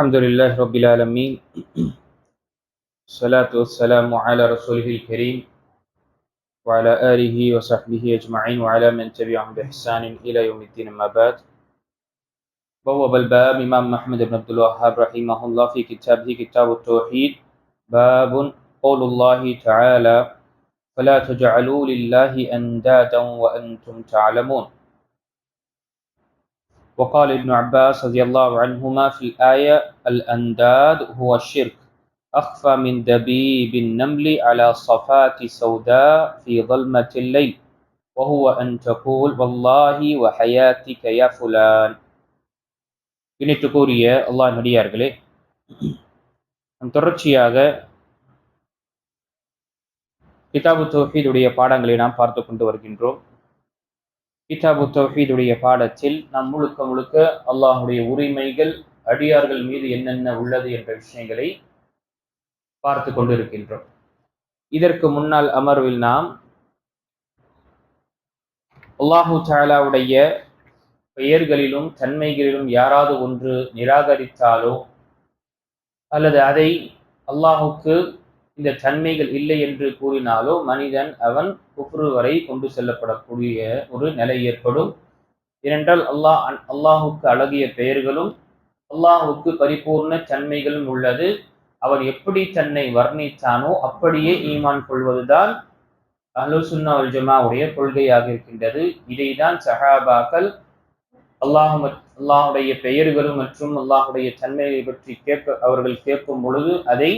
الحمد لله رب العالمين. الصلاة والسلام على رسوله الكريم وعلى آله وصحبه أجمعين وعلى من تبعهم بإحسان إلى يوم الدين أما بعد. بوب الباب إمام محمد بن عبد الوهاب رحمه الله في كتابه كتاب التوحيد. باب قول الله تعالى فلا تجعلوا لله أندادا وأنتم تعلمون. وقال ابن عباس رضي الله عنهما في الآية الأنداد هو الشرك أخفى من دبيب النمل على صفات سوداء في ظلمة الليل وهو أن تقول والله وحياتك يا فلان இணைத்துக்கூறிய அல்லாஹ் நடிகார்களே நம் தொடர்ச்சியாக கிதாபு தௌஹீதுடைய பாடங்களை நாம் பார்த்து கொண்டு வருகின்றோம் கிதாபு தௌஹீதுடைய பாடத்தில் நாம் முழுக்க முழுக்க அல்லாஹுடைய உரிமைகள் அடியார்கள் மீது என்னென்ன உள்ளது என்ற விஷயங்களை பார்த்து கொண்டிருக்கின்றோம். இதற்கு முன்னால் அமர்வில் நாம் அல்லாஹு சாலாவுடைய பெயர்களிலும் தன்மைகளிலும் யாராவது ஒன்று நிராகரித்தாலோ அல்லது அதை அல்லாஹுக்கு இந்த தன்மைகள் இல்லை என்று கூறினாலோ மனிதன் அவன் குஃப்ரு வரை கொண்டு செல்லப்படக்கூடிய ஒரு நிலை ஏற்படும். ஏனென்றால் அல்லாஹ் அல்லாஹுக்கு அழகிய பெயர்களும் அல்லாஹுக்கு பரிபூர்ண தன்மைகளும் உள்ளது. அவன் எப்படி தன்னை வர்ணித்தானோ அப்படியே ஈமான் கொள்வதுதான் அஹ்லுசுன்னா அல் ஜமாவுடைய கொள்கையாக இருக்கின்றது. இதைதான் சஹாபாக்கள் அல்லாஹ் அல்லாஹுடைய பெயர்களும் மற்றும் அல்லாஹுடைய தன்மையை பற்றி கேட்க அவர்கள் கேட்கும் பொழுது அதை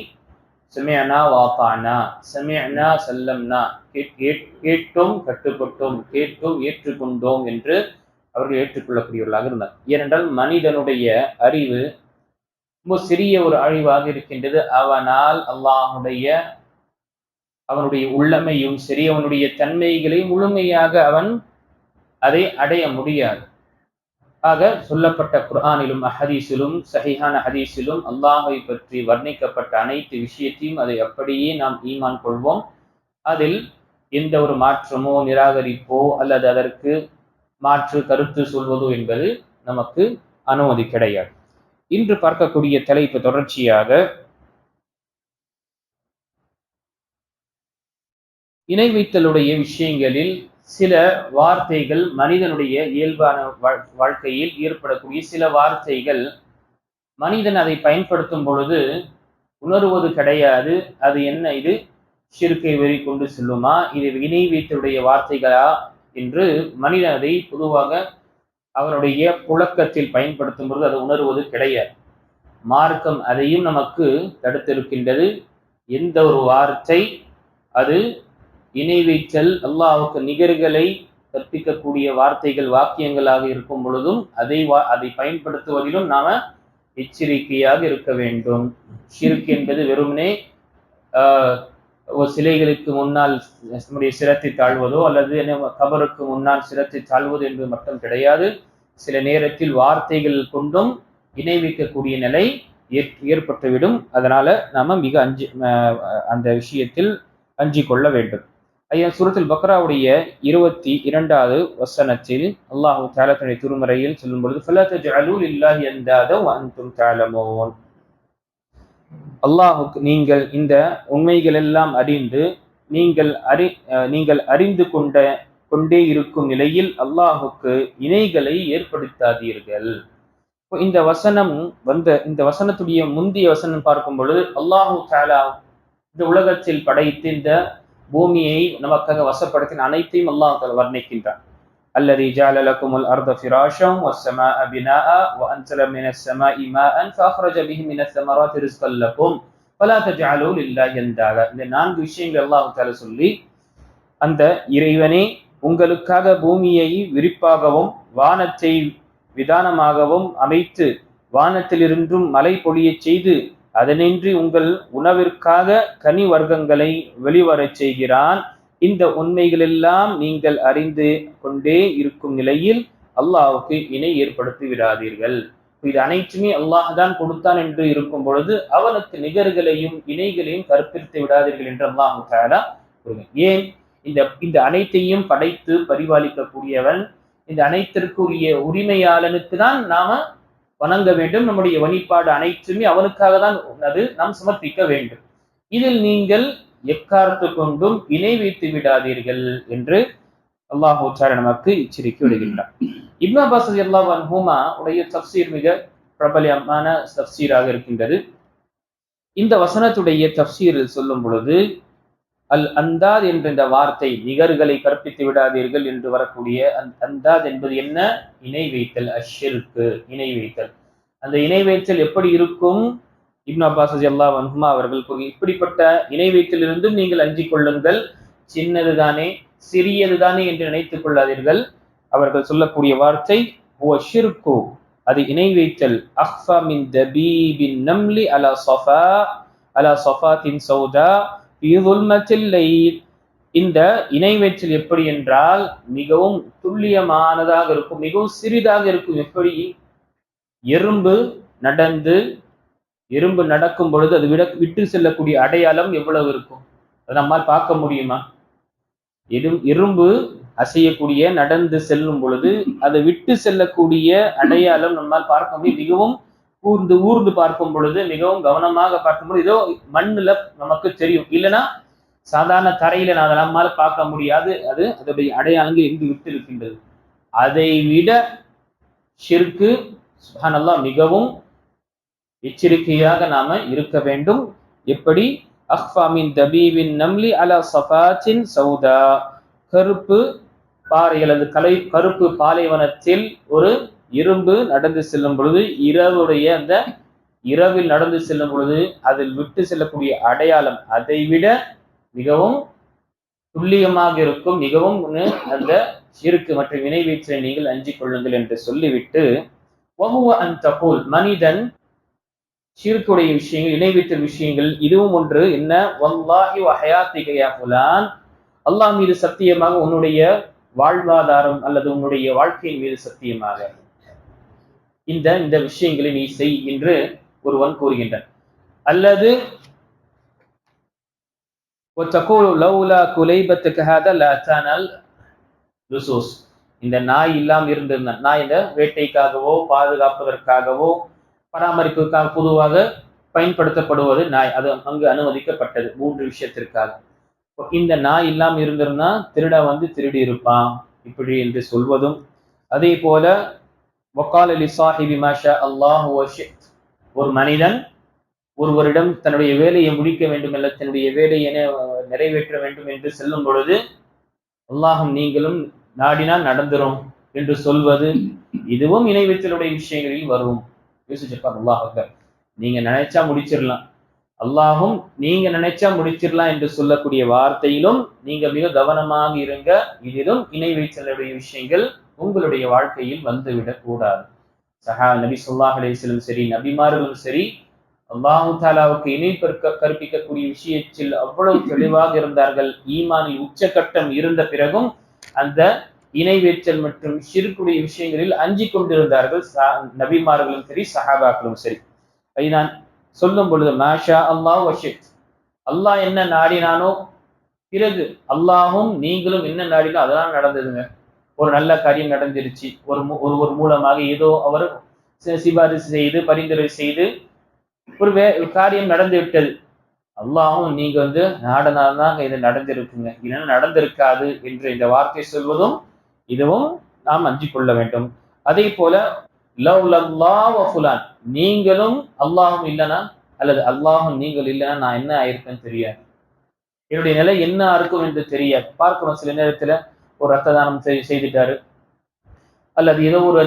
செமியனா வாக்கானா? செமியனா செல்லம்னா? கேட்டோம் கட்டுப்பட்டோம் கேட்டோம் ஏற்றுக்கொண்டோம் என்று அவர்கள் ஏற்றுக்கொள்ளக்கூடியவர்களாக இருந்தார். ஏனென்றால் மனிதனுடைய அறிவு ரொம்ப சிறிய ஒரு அழிவாக இருக்கின்றது. அவனால் அல்லாஹுடைய அவனுடைய உள்ளமையும் சரி அவனுடைய தன்மைகளை முழுமையாக அவன் அதை அடைய முடியாது. ஆக சொல்லப்பட்ட குர்ஆனிலும் அஹதீஸிலும் சஹிஹான ஹதீஸிலும் அல்லாஹை பற்றி வர்ணிக்கப்பட்ட அனைத்து விஷயத்தையும் அதை அப்படியே நாம் ஈமான் கொள்வோம். அதில் எந்த ஒரு மாற்றமோ நிராகரிப்போ அல்லது அதற்கு மாற்று கருத்து சொல்வதோ என்பது நமக்கு அனுமதி கிடையாது. இன்று பார்க்கக்கூடிய தலைப்பு தொடர்ச்சியாக இணை வைத்தலுடைய விஷயங்களில் சில வார்த்தைகள் மனிதனுடைய இயல்பான வாழ்க்கையில் ஏற்படக்கூடிய சில வார்த்தைகள் மனிதன் அதை பயன்படுத்தும் பொழுது உணர்வது கிடையாது. அது என்ன இது? ஷிர்கை வெறி கொண்டு செல்லுமா? இது வினை வைத்தலுடைய வார்த்தைகளா? என்று மனிதன் அதை பொதுவாக அவனுடைய புழக்கத்தில் பயன்படுத்தும் பொழுது அதை உணர்வது கிடையாது. மார்க்கம் அதையும் நமக்கு தடுத்திருக்கின்றது. எந்த ஒரு வார்த்தை அது இணை வைத்தல் அல்லாஹுக்கு நிகர்களை கற்பிக்கக்கூடிய வார்த்தைகள் வாக்கியங்களாக இருக்கும் பொழுதும் அதை வா அதை பயன்படுத்துவதிலும் நாம எச்சரிக்கையாக இருக்க வேண்டும். ஷிர்க் என்பது வெறுமனே சிலைகளுக்கு முன்னால் நம்முடைய சிரத்தை தாழ்வதோ அல்லது கபருக்கு முன்னால் சிரத்தை தாழ்வது என்பது மட்டும் கிடையாது. சில நேரத்தில் வார்த்தைகள் கொண்டும் இணை வைக்கக்கூடிய நிலை ஏற்பட்டுவிடும். அதனால நாம மிக அஞ்சு அந்த விஷயத்தில் அஞ்சிக் கொள்ள வேண்டும். ஐயா சுரத்தில் பக்ராவுடைய இருபத்தி இரண்டாவது வசனத்தில் அல்லாஹு தாலத்துடைய திருமறையில் சொல்லும் பொழுது ஃபலத்தஜஅலூல் இல்லாஹி அந்தாத வஅன்தும் அல்லாஹுக்கு நீங்கள் இந்த உண்மைகள் எல்லாம் அறிந்து நீங்கள் அறி நீங்கள் அறிந்து கொண்ட கொண்டே இருக்கும் நிலையில் அல்லாஹுக்கு இணைகளை ஏற்படுத்தாதீர்கள். இந்த வசனம் வந்த இந்த வசனத்துடைய முந்தைய வசனம் பார்க்கும் பொழுது அல்லாஹு தாலா இந்த உலகத்தில் படைத்து இந்த பூமியை நமக்காக வசப்படுத்தின அனைத்தையும் அல்லாஹ் வர்ணிக்கின்றான் الذي جعل لكم الأرض فراشا والسماء بناء وأنزل من السماء ماء فأخرج به من الثمرات رزقا لكم فلا تجعلوا لله أندادا இந்த நான்கு விஷயங்கள் அல்லாஹ் தால சொல்லி அந்த இறைவனே உங்களுக்காக பூமியை விரிப்பாகவும் வானத்தை விதானமாகவும் அமைத்து வானத்திலிருந்தும் மழை பொழியச் செய்து அதனின்றி உங்கள் உணவிற்காக கனி வர்க்கங்களை வெளிவரச் செய்கிறான். இந்த உண்மைகளெல்லாம் நீங்கள் அறிந்து கொண்டே இருக்கும் நிலையில் அல்லாஹுக்கு இணை ஏற்படுத்தி விடாதீர்கள் இது அனைத்துமே அல்லாஹ் தான் கொடுத்தான் என்று இருக்கும் பொழுது அவனுக்கு நிகர்களையும் இணைகளையும் கற்பித்து விடாதீர்கள் என்று அல்லாஹு தாலா ஏன்? இந்த இந்த அனைத்தையும் படைத்து பரிபாலிக்கக்கூடியவன் இந்த அனைத்திற்குரிய உரிமையாளனுக்கு தான் நாம வணங்க வேண்டும். நம்முடைய வழிபாடு அனைத்துமே அவனுக்காக தான் அது நாம் சமர்ப்பிக்க வேண்டும். இதில் நீங்கள் எக்காரத்து கொண்டும் இணை வைத்து விடாதீர்கள் என்று அல்லாஹு நமக்கு எச்சரிக்கை விடுகின்றார் இப்னு அப்பாஸ் அல்லாஹ் அன்ஹுமா உடைய தப்சீர் மிக பிரபலமான தப்சீராக இருக்கின்றது. இந்த வசனத்துடைய தப்சீரில் சொல்லும் பொழுது அல் அந்தாத் என்ற இந்த வார்த்தை நிகர்களை கற்பித்து விடாதீர்கள் என்று வரக்கூடிய அந் அந்தாத் என்பது என்ன? இணை வைத்தல் அஷிற்கு இணை வைத்தல். அந்த இணை வைத்தல் எப்படி இருக்கும்? இப்னு அப்பாஸ் அல்லா வன்ஹுமா அவர்கள் கூறிய இப்படிப்பட்ட இணை வைத்தலிருந்தும் நீங்கள் அஞ்சிக் கொள்ளுங்கள். சின்னது தானே என்று நினைத்துக் கொள்ளாதீர்கள். அவர்கள் சொல்லக்கூடிய வார்த்தை ஓ ஷிர்கு. அது இணை வைத்தல். அஹ்ஃபா மின் தபீபின் நம்லி அலா சஃபா அலா சஃபாத்தின் சௌதா. இந்த இணைவேச்சல் எப்படி என்றால் மிகவும் துல்லியமானதாக இருக்கும் மிகவும் சிறிதாக இருக்கும். எப்படி? எறும்பு நடந்து எறும்பு நடக்கும் பொழுது அது விட விட்டு செல்லக்கூடிய அடையாளம் எவ்வளவு இருக்கும்? அதை நம்மால் பார்க்க முடியுமா? எறும் எறும்பு அசையக்கூடிய நடந்து செல்லும் பொழுது அதை விட்டு செல்லக்கூடிய அடையாளம் நம்மால் பார்க்க முடியும். மிகவும் ஊர்ந்து ஊர்ந்து பார்க்கும் பொழுது மிகவும் கவனமாக பார்க்கும் பொழுது ஏதோ மண்ணுல நமக்கு தெரியும். இல்லைன்னா சாதாரண தரையில நான் நம்மால பார்க்க முடியாது. அது அதனுடைய அடையாளங்கள் எங்கு விட்டு இருக்கின்றது அதை விட ஷிர்கு சுபானல்லா மிகவும் எச்சரிக்கையாக நாம இருக்க வேண்டும். எப்படி? அஹ்ஃபாமின் தபீவின் நம்லி அலா சபாச்சின் சௌதா. கருப்பு பாறை அல்லது கலை கருப்பு பாலைவனத்தில் ஒரு இரும்பு நடந்து செல்லும் பொழுது இரவுடைய அந்த இரவில் நடந்து செல்லும் பொழுது அதில் விட்டு செல்லக்கூடிய அடையாளம் அதை விட மிகவும் துல்லியமாக இருக்கும் மிகவும் அந்த சிறுக்கு மற்றும் வினைவீச்சலை நீங்கள் அஞ்சிக் கொள்ளுங்கள் என்று சொல்லிவிட்டு வகுவ அந்த போல் மனிதன் ஷிர்குடைய விஷயங்கள் இணைவித்தல் விஷயங்கள் இதுவும் ஒன்று. என்ன? வல்லாஹி வஹயாத்திகையா புலான் அல்லாஹ் மீது சத்தியமாக உன்னுடைய வாழ்வாதாரம் அல்லது உன்னுடைய வாழ்க்கையின் மீது சத்தியமாக. இந்த இந்த விஷயங்களை நீ செய் என்று ஒருவன் கூறுகின்றான். அல்லது இந்த நாய் இல்லாமல் இருந்திருந்தான் நாய் இந்த வேட்டைக்காகவோ பாதுகாப்பதற்காகவோ பராமரிப்புக்காக பொதுவாக பயன்படுத்தப்படுவது நாய். அது அங்கு அனுமதிக்கப்பட்டது மூன்று விஷயத்திற்காக. இந்த நாய் இல்லாமல் இருந்திருந்தா திருட வந்து திருடி இருப்பான். இப்படி என்று சொல்வதும் அதே போல வக்கால் அலி சாஹிபி மாஷா அல்லாஹ் ஒரு மனிதன் ஒருவரிடம் தன்னுடைய வேலையை முடிக்க வேண்டும் அல்ல தன்னுடைய வேலையை நிறைவேற்ற வேண்டும் என்று செல்லும் பொழுது அல்லாஹும் நீங்களும் நாடினால் நடந்துரும் என்று சொல்வது இதுவும் இணைவத்தினுடைய விஷயங்களில் வரும். யோசிச்சிருப்பார் அல்லாஹ் நீங்க நினைச்சா முடிச்சிடலாம். அல்லாஹும் நீங்க நினைச்சா முடிச்சிடலாம் என்று சொல்லக்கூடிய வார்த்தையிலும் நீங்க மிக கவனமாக இருங்க. இதிலும் இணை வைத்தலுடைய விஷயங்கள் உங்களுடைய வாழ்க்கையில் வந்துவிடக் கூடாது. சஹா நபி சொல்லாஹ் அலிஸ்லும் சரி நபிமார்களும் சரி அல்லாஹு தாலாவுக்கு இணை கற்பிக்கக்கூடிய விஷயத்தில் அவ்வளவு தெளிவாக இருந்தார்கள். ஈமானில் உச்சகட்டம் இருந்த பிறகும் அந்த இணைவேச்சல் மற்றும் சிறுக்குடைய விஷயங்களில் அஞ்சி கொண்டிருந்தார்கள். நபிமார்களும் சரி சஹாபாக்களும் சரி. நான் சொல்லும் பொழுது மாஷா அல்லாஹ் வஷித் அல்லாஹ் என்ன நாடினானோ பிறகு அல்லாஹும் நீங்களும் என்ன நாடினோ அதெல்லாம் நடந்ததுங்க. ஒரு நல்ல காரியம் நடந்துருச்சு. ஒரு ஒரு ஒரு மூலமாக ஏதோ அவர் சிபாரிசு செய்து பரிந்துரை செய்து ஒரு வே காரியம் நடந்து விட்டது. அல்லாஹும் நீங்க வந்து நாடனால்தான் இது நடந்திருக்குங்க. இல்லைன்னா நடந்திருக்காது என்று இந்த வார்த்தை சொல்வதும் இதுவும் நாம் அஞ்சு கொள்ள வேண்டும். அதே போல ஃபுலான். நீங்களும் அல்லாஹும் இல்லைனா அல்லது அல்லாஹும் நீங்கள் இல்லைன்னா நான் என்ன ஆயிருக்கேன்னு தெரியாது என்னுடைய நிலை என்ன இருக்கும் என்று தெரியாது பார்க்கிறோம் சில நேரத்துல ஒரு ரத்த தானம் செய்துட்டாரு. அல்லது ஏதோ ஒரு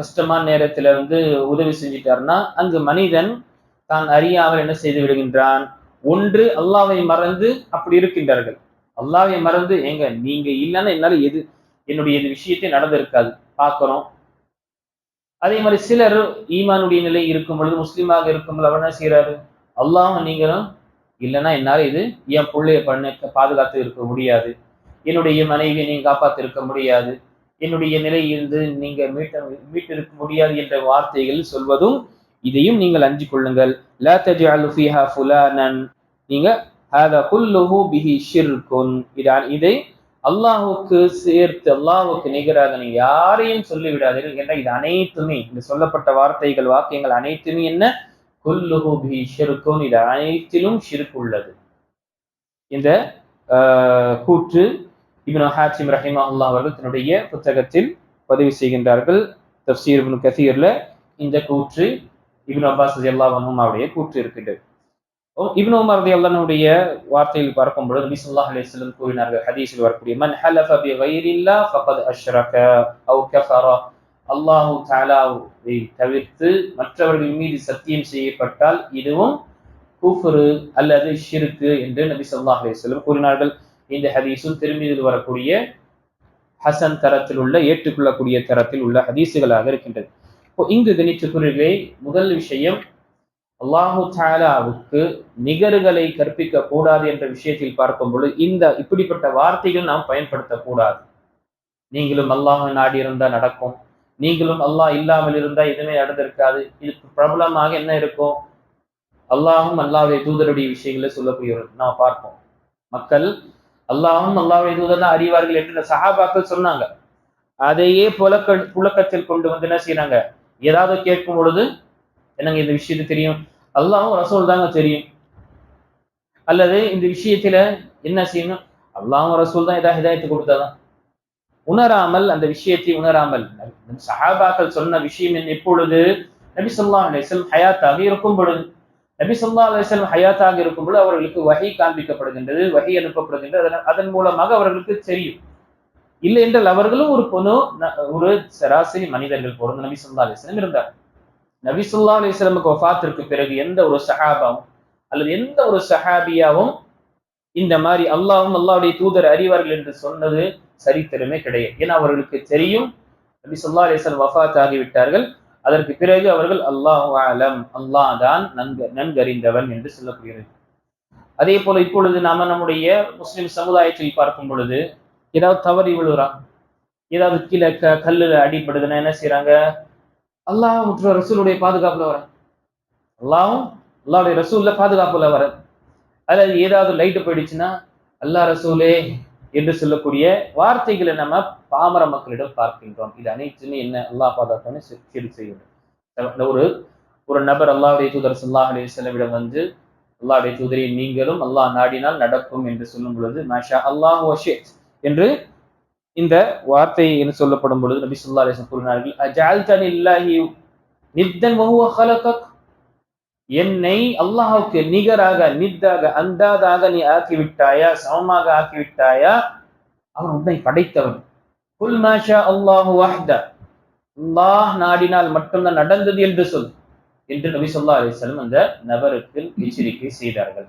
கஷ்டமான நேரத்துல வந்து உதவி செஞ்சிட்டாருன்னா அங்கு மனிதன் தான் அறியாமல் என்ன செய்து விடுகின்றான்? ஒன்று அல்லாவை மறந்து அப்படி இருக்கின்றார்கள். அல்லாவை மறந்து எங்க நீங்க இல்லைன்னா என்னால எது என்னுடைய இது விஷயத்தை நடந்திருக்காது. பார்க்கிறோம் அதே மாதிரி சிலர் ஈமானுடைய நிலை இருக்கும் பொழுது முஸ்லீமாக இருக்கும் பொழுது அவர் என்ன செய்கிறாரு அல்லாஹ் நீங்களும் இல்லைன்னா என்னால் இது என் பிள்ளைய பண்ண பாதுகாத்து இருக்க முடியாது. என்னுடைய மனைவியை நீங்கள் காப்பாற்றிருக்க முடியாது. என்னுடைய நிலையிலிருந்து நீங்கள் மீட்ட மீட்டிருக்க முடியாது என்ற வார்த்தைகள் சொல்வதும் இதையும் நீங்கள் அஞ்சு கொள்ளுங்கள். லா தஜ்அலு ஃபீஹா ஃபுலானன். நீங்கள் ஹாதா குல்லுஹு பிஹி ஷிர்குன். இதான் இதை அல்லாஹுக்கு சேர்த்து அல்லாஹுக்கு நிகராக நீ யாரையும் சொல்லிவிடாதீர்கள் என்ற இது அனைத்துமே இந்த சொல்லப்பட்ட வார்த்தைகள் வாக்கியங்கள் அனைத்துமே என்ன? குல்லுஹு பி இது அனைத்திலும் ஷிருக்கு உள்ளது. இந்த ஆஹ், கூற்று இப்னு ஹாச்சிம் ரஹிமா அல்லாஹ் அவர்கள் தன்னுடைய புத்தகத்தில் பதிவு செய்கின்றார்கள். தப்சீர் இப்னு கசீர்ல இந்த கூற்று இப்னு அப்பாஸ் ரலியல்லாஹு அவருடைய கூற்று இருக்கின்றது. இப்னு உமர் ரலியல்லாஹுடைய வார்த்தையில் பார்க்கும் பொழுது நபி ஸல்லல்லாஹு அலைஹி கூறினார்கள் ஹதீஸில் வரக்கூடிய மன் ஹலஃப பி கைரில்லாஹ் ஃபகத் அஷ்ரக அவ் கஃபரா. அல்லாஹு தாலாவை தவிர்த்து மற்றவர்கள் மீது சத்தியம் செய்யப்பட்டால் இதுவும் குஃப்ரு அல்லது ஷிருக்கு என்று நபி சொல்லா அலைஹி வஸல்லம் கூறினார்கள். இந்த ஹதீஸும் திரும்பியில் வரக்கூடிய ஹசன் தரத்தில் உள்ள ஏற்றுக்கொள்ளக்கூடிய தரத்தில் உள்ள ஹதீஸுகளாக இருக்கின்றது. இப்போ இங்கு கணித்துக்குரியர்களே முதல் விஷயம் அல்லாஹு தாலாவுக்கு நிகர்களை கற்பிக்க கூடாது என்ற விஷயத்தில் பார்க்கும் பொழுது இந்த இப்படிப்பட்ட வார்த்தைகள் நாம் பயன்படுத்தக்கூடாது நீங்களும் அல்லாஹ் நாடி இருந்தால் நடக்கும். நீங்களும் அல்லாஹ் இல்லாமல் இருந்தால் எதுவுமே நடந்திருக்காது. இது பிரபலமாக என்ன இருக்கும்? அல்லாஹும் அல்லாவுடைய தூதருடைய விஷயங்களை சொல்லக்கூடிய நாம் பார்ப்போம். மக்கள் அல்லாஹும் அல்லாவுடைய தூதர் தான் அறிவார்கள் என்று சஹாபாக்கள் சொன்னாங்க. அதையே புழக்க புழக்கத்தில் கொண்டு வந்து என்ன செய்யறாங்க ஏதாவது கேட்கும் பொழுது என்னங்க இந்த விஷயத்து தெரியும். அல்லாவும் ரசூல் தாங்க தெரியும். அல்லது இந்த விஷயத்துல என்ன செய்யணும்? அல்லாவும் ரசூல் தான் ஏதாவது ஹிதாயத்து கொடுத்தாதான் உணராமல் அந்த விஷயத்தை உணராமல். சஹாபாக்கள் சொன்ன விஷயம் என்ன? எப்பொழுது நபி சொல்லா அலிஸ்லம் ஹயாத்தாக இருக்கும் பொழுது நபி சொல்லா அலிஸ்லம் ஹயாத்தாக இருக்கும் பொழுது அவர்களுக்கு வகை காண்பிக்கப்படுகின்றது வகை அனுப்பப்படுகின்றது. அதன் அதன் மூலமாக அவர்களுக்கு தெரியும். இல்லை என்றால் அவர்களும் ஒரு பொண்ணு ஒரு சராசரி மனிதர்கள் போறது நபி சொல்லா அலிஸ்லம் இருந்தார் நபிசுல்லா அலிஸ்லமுக்கு வஃபாத்திற்கு பிறகு எந்த ஒரு சஹாபாவும் அல்லது எந்த ஒரு சஹாபியாவும் இந்த மாதிரி அல்லாவும் அல்லாவுடைய தூதர் அறிவார்கள் என்று சொன்னது சரித்திரமே கிடையாது. ஏன்னா அவர்களுக்கு தெரியும் நபி ஸல்லல்லாஹு அலைஹி வஃபாத் ஆகிவிட்டார்கள். அதற்கு பிறகு அவர்கள் அல்லாஹ் ஆலம் அல்லாஹ் தான் நன்கு நன்கறிந்தவன் என்று சொல்லப்படுகிறது. அதே போல இப்பொழுது நாம நம்முடைய முஸ்லிம் சமுதாயத்தில் பார்க்கும் பொழுது ஏதாவது தவறி விழுறான் ஏதாவது கீழே க கல்லுல அடிபடுதுன்னா என்ன செய்யறாங்க அல்லாஹ் மற்றும் ரசூலுடைய பாதுகாப்புல வரேன் அல்லாஹும் அல்லாவுடைய ரசூல்ல பாதுகாப்புல வரேன் அதாவது ஏதாவது லைட்டு போயிடுச்சுன்னா அல்லாஹ் ரசூலே என்று சொல்லக்கூடிய வார்த்தைகளை நம்ம பாமர மக்களிடம் பார்க்கின்றோம். இது அனைத்துமே என்ன? அல்லாஹ் பாதுகாப்பு சீர் செய்யும். ஒரு ஒரு நபர் அல்லாவுடைய தூதர் சல்லாஹ் அலி வந்து அல்லாவுடைய தூதரை நீங்களும் அல்லாஹ் நாடினால் நடக்கும் என்று சொல்லும் பொழுது மாஷா அல்லாஹ் என்று இந்த வார்த்தை என்று சொல்லப்படும் பொழுது நபி சொல்லா அலிஸ்லாம் கூறினார்கள் இல்லாஹி நித்தன் ஹலகக் என்னை அல்லாஹுக்கு நிகராக நித்தாக அந்தாதாக நீ ஆக்கிவிட்டாயா சமமாக ஆக்கி விட்டாயா அவன் உன்னை படைத்தவன். குல் மாஷா அல்லாஹு அல்லாஹ் நாடினால் மட்டும்தான் நடந்தது என்று சொல். என்று நபி சொல்லா அலிஸ்லம் அந்த நபருக்கு எச்சரிக்கை செய்தார்கள்.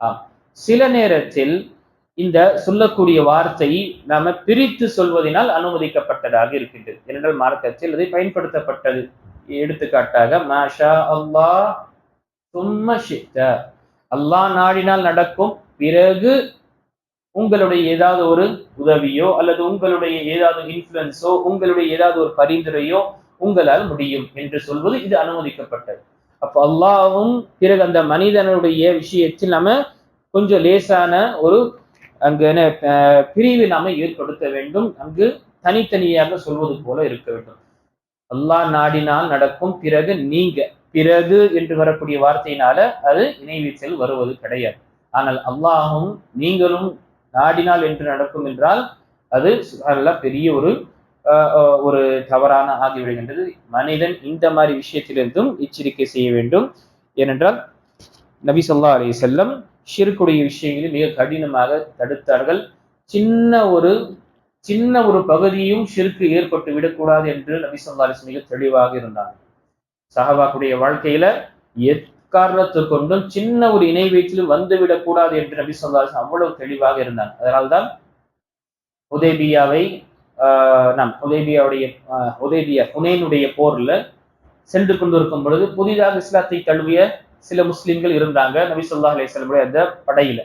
ஆம். சில நேரத்தில் இந்த சொல்லக்கூடிய வார்த்தை நாம பிரித்து சொல்வதனால் அனுமதிக்கப்பட்டதாக இருக்கின்றது. ஏனென்றால் மார்க்கத்தில் அதை பயன்படுத்தப்பட்டது. எடுத்துக்காட்டாக மாஷா அல்லாஹ் சும்ம ஷித்த. அல்லாஹ் நாடினால் நடக்கும் பிறகு உங்களுடைய ஏதாவது ஒரு உதவியோ அல்லது உங்களுடைய ஏதாவது இன்ஃபுளுன்ஸோ உங்களுடைய ஏதாவது ஒரு பரிந்துரையோ உங்களால் முடியும் என்று சொல்வது இது அனுமதிக்கப்பட்டது. அப்போ அல்லாவும் பிறகு அந்த மனிதனுடைய விஷயத்தில் நம்ம கொஞ்சம் லேசான ஒரு அங்கு என்ன பிரிவு ஏற்படுத்த வேண்டும். அங்கு தனித்தனியாக சொல்வது போல இருக்க வேண்டும். அல்லாஹ் நாடினால் நடக்கும் பிறகு நீங்க பிறகு என்று வரக்கூடிய வார்த்தையினால அது இணைவீச்சல் வருவது கிடையாது. ஆனால் அல்லாஹும் நீங்களும் நாடினால் என்று நடக்கும் என்றால் அது சுகாரெல்லாம் பெரிய ஒரு ஒரு தவறான ஆகிவிடுகின்றது. மனிதன் இந்த மாதிரி விஷயத்திலிருந்தும் எச்சரிக்கை செய்ய வேண்டும். ஏனென்றால் நபி சொல்லா அலி செல்லம் ஷிருக்குடைய விஷயங்களில் மிக கடினமாக தடுத்தார்கள். சின்ன ஒரு சின்ன ஒரு பகுதியும் ஷிருக்கு ஏற்பட்டு விடக்கூடாது என்று நபி சொல்லாலிஸ் மிக தெளிவாக இருந்தாங்க சஹாபாக்குடைய வாழ்க்கையில எக்காரணத்தை கொண்டும் சின்ன ஒரு இணை வயிற்றிலும் வந்துவிடக்கூடாது என்று நபி சொல்லாலிஸ் அவ்வளவு தெளிவாக இருந்தாங்க அதனால்தான் உதேபியாவை நம் உதேபியாவுடைய உதேபியா புனேனுடைய போர்ல சென்று கொண்டிருக்கும் பொழுது புதிதாக இஸ்லாத்தை தழுவிய சில முஸ்லிம்கள் இருந்தாங்க நபி சொல்லா அலிஸ்லமுடைய அந்த படையில.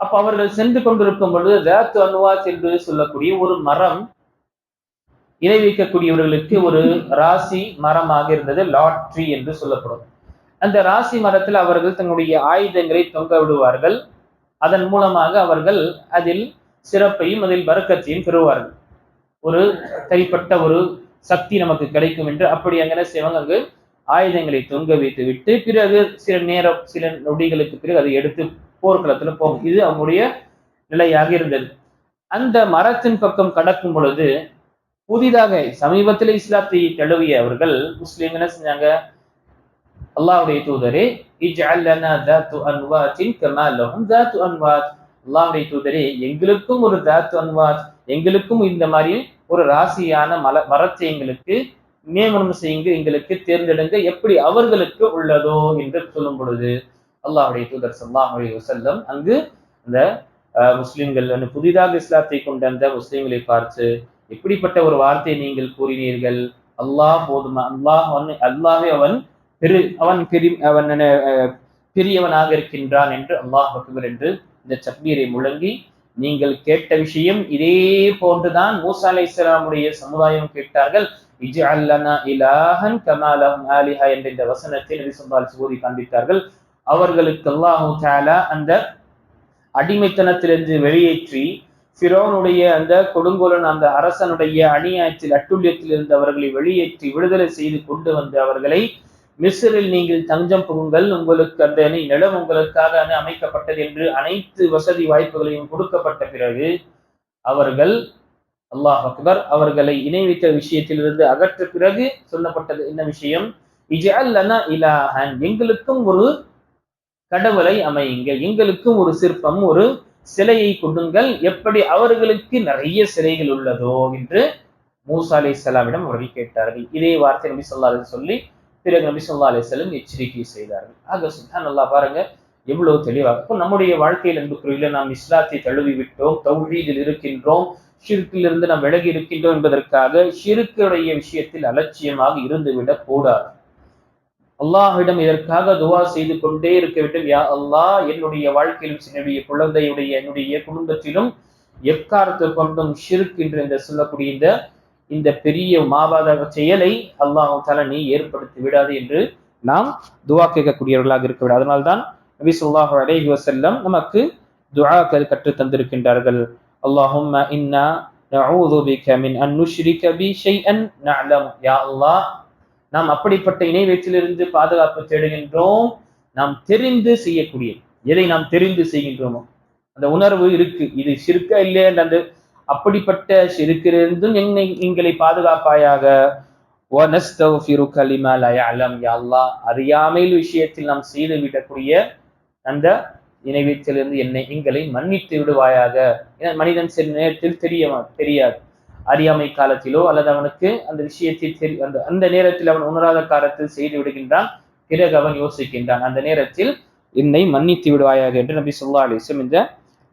அப்ப அவர்கள் சென்று கொண்டிருக்கும் பொழுது வேத்து அன்வாஸ் என்று சொல்லக்கூடிய ஒரு மரம் இணை வைக்கக்கூடியவர்களுக்கு ஒரு ராசி மரமாக இருந்தது லாட்ரி என்று சொல்லப்படும். அந்த ராசி மரத்தில் அவர்கள் தங்களுடைய ஆயுதங்களை தொங்க விடுவார்கள். அதன் மூலமாக அவர்கள் அதில் சிறப்பையும் அதில் பறக்கத்தையும் பெறுவார்கள். ஒரு தனிப்பட்ட ஒரு சக்தி நமக்கு கிடைக்கும் என்று அப்படி அங்கே செய்வாங்க அங்கு ஆயுதங்களை தொங்க வைத்து விட்டு பிறகு சில நேரம் சில நொடிகளுக்கு பிறகு அதை எடுத்து போர்க்களத்துல போகும். இது அவங்களுடைய நிலையாக இருந்தது. அந்த மரத்தின் பக்கம் கடக்கும் பொழுது புதிதாக சமீபத்தில் இஸ்லாத்தை தழுவிய அவர்கள் முஸ்லீம் என்ன செஞ்சாங்க? அல்லாஹ்வுடைய தூதரே அல்லாஹ்வுடைய தூதரே எங்களுக்கும் ஒரு தாத்து அன்வாத் எங்களுக்கும் இந்த மாதிரி ஒரு ராசியான மல மரத்தை எங்களுக்கு நியமனம் செய்யுங்க எங்களுக்கு தேர்ந்தெடுங்க. எப்படி அவர்களுக்கு உள்ளதோ என்று சொல்லும் பொழுது அல்லாஹுடைய தூதர் சல்லாஹ் அலைஹி அங்கு அந்த முஸ்லிம்கள் அந்த புதிதாக இஸ்லாத்தை கொண்ட அந்த முஸ்லிம்களை பார்த்து எப்படிப்பட்ட ஒரு வார்த்தையை நீங்கள் கூறினீர்கள்? அல்லாஹ் போதுமா? அல்லாஹ் அவன் அல்லாஹே அவன் பெரு அவன் பெரி அவன் பெரியவனாக இருக்கின்றான் என்று அல்லாஹ் பக்குவர் என்று இந்த தக்பீரை முழங்கி நீங்கள் கேட்ட விஷயம் இதே போன்றுதான் மூசா அலை இஸ்லாமுடைய சமுதாயம் கேட்டார்கள். இலாஹன் கமா ஆலிஹா என்ற இந்த வசனத்தை நபி ஸல்லல்லாஹு சூரி காண்பித்தார்கள். அவர்களுக்கு அல்லாஹு தாலா அந்த அடிமைத்தனத்திலிருந்து வெளியேற்றி சிரோனுடைய அந்த கொடுங்கோலன் அந்த அரசனுடைய அநியாயத்தில் அட்டுழியத்தில் இருந்து அவர்களை வெளியேற்றி விடுதலை செய்து கொண்டு வந்து அவர்களை மிஸ்ரில் நீங்கள் தஞ்சம் புகுங்கள். உங்களுக்கு அந்த அணி நிலம் உங்களுக்காக அணி அமைக்கப்பட்டது என்று அனைத்து வசதி வாய்ப்புகளையும் கொடுக்கப்பட்ட பிறகு அவர்கள் அல்லாஹ் அக்பர் அவர்களை இணைவித்த விஷயத்திலிருந்து அகற்ற பிறகு சொல்லப்பட்டது என்ன விஷயம்? இலாஹன். எங்களுக்கும் ஒரு கடவுளை அமையுங்க எங்களுக்கும் ஒரு சிற்பம் ஒரு சிலையை கொடுங்கள். எப்படி அவர்களுக்கு நிறைய சிலைகள் உள்ளதோ என்று மூசா அலை இஸ்லாமிடம் அவர்கள் கேட்டார்கள். இதே வார்த்தை நபி சொல்லா சொல்லி பிறகு நபி சொல்லா அலி செல்லம் எச்சரிக்கை செய்தார்கள். ஆக சுல்தான் நல்லா பாருங்க எவ்வளவு தெளிவாக இப்போ நம்முடைய வாழ்க்கையில் அன்புக்குரிய நாம் இஸ்லாத்தை தழுவி விட்டோம் தௌஹீதில் இருக்கின்றோம் ஷிர்க்கிலிருந்து நாம் விலகி இருக்கின்றோம் என்பதற்காக ஷிருக்குடைய விஷயத்தில் அலட்சியமாக இருந்துவிடக் கூடாது. அல்லாஹிடம் இதற்காக துவா செய்து கொண்டே இருக்க வேண்டும். யா அல்லாஹ் என்னுடைய வாழ்க்கையிலும் என்னுடைய குழந்தையுடைய என்னுடைய குடும்பத்திலும் எக்காரத்தை கொண்டும் ஷிருக் என்று சொல்லக்கூடிய இந்த இந்த பெரிய மாபாதக செயலை அல்லாஹும் தால நீ ஏற்படுத்தி விடாது என்று நாம் துவா கேட்கக்கூடியவர்களாக இருக்க விட அதனால்தான் நபி சொல்லாஹு அலேஹி வசல்லம் நமக்கு துவாக்கள் கற்றுத் தந்திருக்கின்றார்கள். அல்லாஹும் இன்னா நஊது பிக மின் அன் நுஷ்ரிக பி ஷைஅன் நஅலம். யா அல்லாஹ் நாம் அப்படிப்பட்ட இணைவேற்றிலிருந்து பாதுகாப்பு தேடுகின்றோம். நாம் தெரிந்து செய்யக்கூடிய எதை நாம் தெரிந்து செய்கின்றோமோ. அந்த உணர்வு இருக்கு. இது சிறுக்க இல்லையா? அந்த அப்படிப்பட்ட சிறுக்கிலிருந்தும் என்னை எங்களை பாதுகாப்பாயாக. அறியாமையில் விஷயத்தில் நாம் செய்து விடக்கூடிய அந்த நினைவீச்சிலிருந்து என்னை எங்களை மன்னித்து விடுவாயாக. மனிதன் சில நேரத்தில் தெரிய தெரியாது. அறியாமை காலத்திலோ அல்லது அவனுக்கு அந்த விஷயத்தை தெரி அந்த அந்த நேரத்தில் அவன் உணராத காலத்தில் செய்து விடுகின்றான். பிறகு அவன் யோசிக்கின்றான் அந்த நேரத்தில் என்னை மன்னித்து விடுவாயாக என்று நபி சொல்லா அலிஸ்லம் இந்த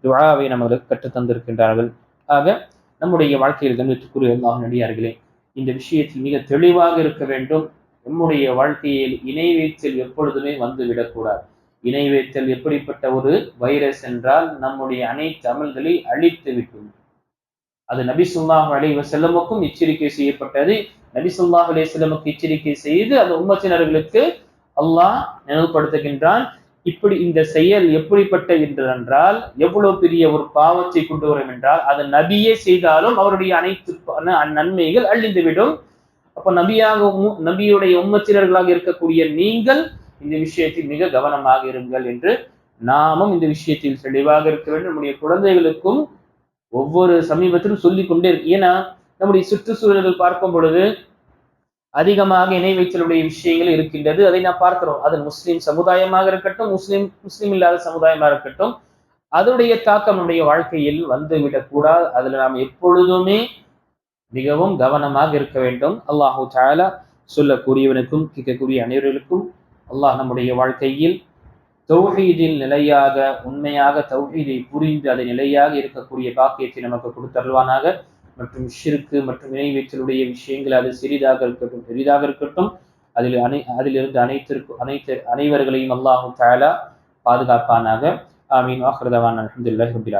துவாவை நமக்கு கற்றுத்தந்திருக்கின்றார்கள். ஆக நம்முடைய வாழ்க்கையில் கவனித்துக்குரிய அல்லாஹ் நடிகார்களே இந்த விஷயத்தில் மிக தெளிவாக இருக்க வேண்டும். நம்முடைய வாழ்க்கையில் இணை வைத்தல் எப்பொழுதுமே வந்து விடக்கூடாது இணை வைத்தல் எப்படிப்பட்ட ஒரு வைரஸ் என்றால் நம்முடைய அனைத்து அமல்களை அழித்து விட்டும் அது நபி சொல்லாஹ் அலி வசல்லமுக்கும் எச்சரிக்கை செய்யப்பட்டது. நபி சொல்லாஹ் அலி வசல்லமுக்கு எச்சரிக்கை செய்து அந்த உம்மத்தினர்களுக்கு அல்லாஹ் நினைவுபடுத்துகின்றான். இப்படி இந்த செயல் எப்படிப்பட்ட என்றால் எவ்வளவு பெரிய ஒரு பாவத்தை கொண்டு வரும் என்றால் அது நபியே செய்தாலும் அவருடைய அனைத்து நன்மைகள் அழிந்துவிடும். அப்ப நபியாக நபியுடைய உம்மத்தினர்களாக இருக்கக்கூடிய நீங்கள் இந்த விஷயத்தில் மிக கவனமாக இருங்கள் என்று நாமும் இந்த விஷயத்தில் தெளிவாக இருக்க வேண்டும். நம்முடைய குழந்தைகளுக்கும் ஒவ்வொரு சமீபத்திலும் சொல்லிக் கொண்டே இருக்கு. ஏன்னா நம்முடைய சுற்றுச்சூழல்கள் பார்க்கும் பொழுது அதிகமாக இணை வைத்தலுடைய விஷயங்கள் இருக்கின்றது. அதை நாம் பார்க்கிறோம். அது முஸ்லீம் சமுதாயமாக இருக்கட்டும் முஸ்லீம் முஸ்லீம் இல்லாத சமுதாயமாக இருக்கட்டும் அதனுடைய தாக்கம் நம்முடைய வாழ்க்கையில் வந்து விடக்கூடாது அதுல நாம் எப்பொழுதுமே மிகவும் கவனமாக இருக்க வேண்டும். அல்லாஹு சாலா சொல்லக்கூடியவனுக்கும் கேட்கக்கூடிய அனைவர்களுக்கும் அல்லாஹ் நம்முடைய வாழ்க்கையில் தௌஹீதில் நிலையாக உண்மையாக தௌஹீதை புரிந்து அதை நிலையாக இருக்கக்கூடிய பாக்கியத்தை நமக்கு கொடுத்தருவானாக. மற்றும் ஷிருக்கு மற்றும் இணைவேற்றலுடைய விஷயங்கள் அது சிறிதாக இருக்கட்டும் பெரிதாக இருக்கட்டும் அதில் அனை அதிலிருந்து அனைத்திற்கும் அனைத்து அனைவர்களையும் அல்லாஹு தாலா பாதுகாப்பானாக. ஆமீன். ஆஹ்ரதவான் அலமதுல்லாஹி ரபில்